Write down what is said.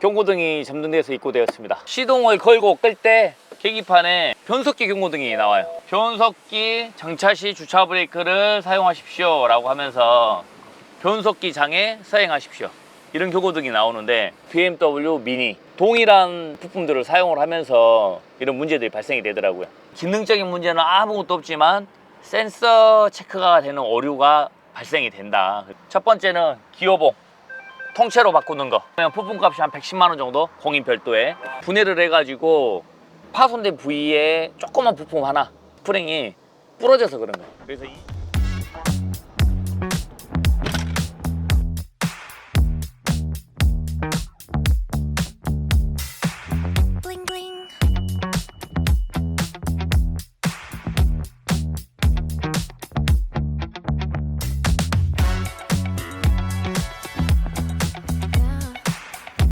경고등이 점등돼서 입고되었습니다. 시동을 걸고 끌 때 계기판에 변속기 경고등이 나와요. 변속기 장차 시 주차 브레이크를 사용하십시오 라고 하면서 변속기 장에 서행하십시오. 이런 경고등이 나오는데 BMW 미니 동일한 부품들을 사용을 하면서 이런 문제들이 발생이 되더라고요. 기능적인 문제는 아무것도 없지만 센서 체크가 되는 오류가 발생이 된다. 첫 번째는 기어봉. 통째로 바꾸는 거. 그냥 부품값이 한 110만 원 정도 공인 별도에 분해를 해가지고 파손된 부위에 조그만 부품 하나 스프링이 부러져서 그런 거예요. 그래서 이